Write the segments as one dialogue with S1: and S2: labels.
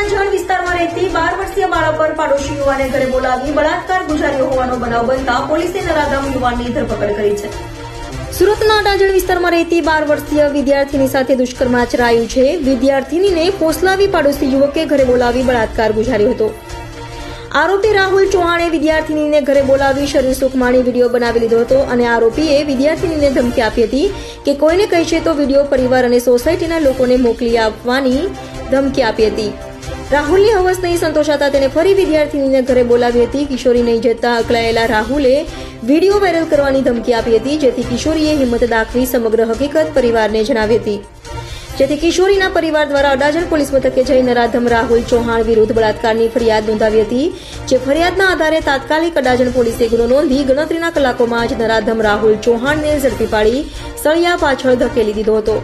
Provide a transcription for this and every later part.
S1: અડાજણ વિસ્તારમાં રહેતી બાર વર્ષીય બાળક પર પાડોશી યુવાને ઘરે બોલાવી બળાત્કાર ગુજાર્યો હોવાનો બનાવ બનતા પોલીસે નરાધામ યુવાનની ધરપકડ કરી છે. સુરતના અડાજણ વિસ્તારમાં રહેતી બાર વર્ષીય વિદ્યાર્થીની સાથે દુષ્કર્મ આચરાયું છે. વિદ્યાર્થીનીને પોસલાવી પાડોશી યુવકે ઘરે બોલાવી બળાત્કાર ગુજાર્યો હતો. આરોપી રાહુલ ચૌહાણે વિદ્યાર્થીનીને ઘરે બોલાવી શરીર સુખ માણી વીડિયો બનાવી લીધો હતો અને આરોપીએ વિદ્યાર્થીનીને ધમકી આપી હતી કે કોઈને કહેશે તો વીડિયો પરિવાર અને સોસાયટીના લોકોને મોકલી આપવાની ધમકી આપી હતી. રાહુલની હવસ નહીં સંતોષાતા તેને ફરી વિદ્યાર્થીનીને ઘરે બોલાવી હતી. કિશોરી નહીં જતા અકળાયેલા રાહુલે વીડિયો વાયરલ કરવાની ધમકી આપી હતી, જેથી કિશોરીએ હિંમત દાખવી સમગ્ર હકીકત પરિવારને જણાવી હતી. જેથી કિશોરીના પરિવાર દ્વારા અડાજણ પોલીસ મથકે જઈ નરાધમ રાહુલ ચૌહાણ વિરુદ્ધ બળાત્કારની ફરિયાદ નોંધાવી હતી, જે ફરિયાદના આધારે તાત્કાલિક અડાજણ પોલીસે ગુનો નોંધી ગણતરીના કલાકોમાં જ નરાધમ રાહુલ ચૌહાણને ઝડપી પાડી સળિયા પાછળ ધકેલી દીધો હતો.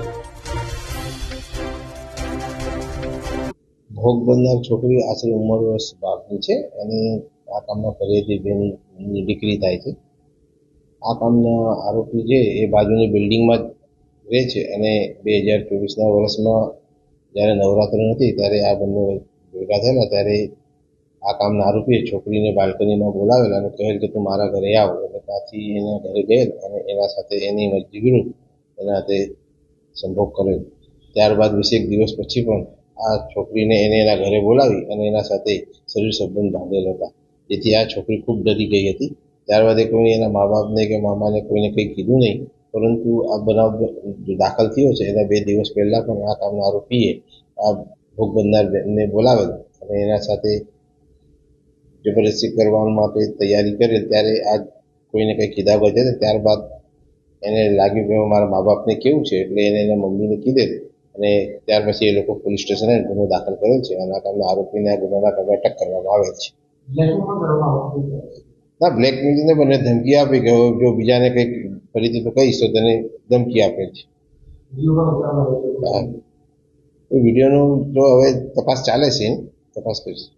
S2: ભોગ બનનાર છોકરી આશરે ઉંમર વર્ષ બારની છે અને આ કામના ફરિયાદી બેનની દીકરી થાય છે. આ કામના આરોપી છે એ બાજુની બિલ્ડિંગમાં જ રહે છે અને બે હજાર ચોવીસના વર્ષમાં જ્યારે નવરાત્રી નથી ત્યારે આ બંને ભેગા થયેલા ત્યારે આ કામના આરોપીએ છોકરીને બાલ્કનીમાં બોલાવેલા અને કહેલ કે તું મારા ઘરે આવ એટલે ત્યાંથી એના ઘરે ગયેલ અને એના સાથે એની મરજી એના હાથે સંભોગ કરેલ. ત્યારબાદ વીસેક દિવસ પછી પણ આ છોકરીને એને એના ઘરે બોલાવી અને એના સાથે શરીર સંબંધ બાંધેલ હતા. તેથી આ છોકરી ખૂબ ડરી ગઈ હતી. ત્યારબાદ એ કોઈ એના મા બાપને કે મામાને કોઈને કંઈ કીધું નહીં, પરંતુ આ બનાવ દાખલ થયો છે, એના બે દિવસ પહેલાં પણ આ કામના આરોપીએ આ ભોગ બનનારને બોલાવેલ અને એના સાથે જબરદસ્તી કરવા માટે તૈયારી કરેલ ત્યારે આ કોઈને કંઈ કીધા વગર, ત્યારબાદ એને લાગ્યું કે મારા મા બાપને કેવું છે, એટલે એને એના મમ્મીને કીધેલ. અને ત્યાર પછી એ લોકો પોલીસ સ્ટેશને ગુનો દાખલ કર્યો છે. અને કામના આરોપીને ગુનાના કામે અટક કરવામાં આવે છે. ના બ્લેકમેલિંગને બંને ધમકી આપી કે જો બીજાને કંઈક ફરીથી તો કહીશ તો તેને ધમકી આપે છે. એ વિડીયોનું તો હવે તપાસ ચાલે છે. તપાસ કરીશ.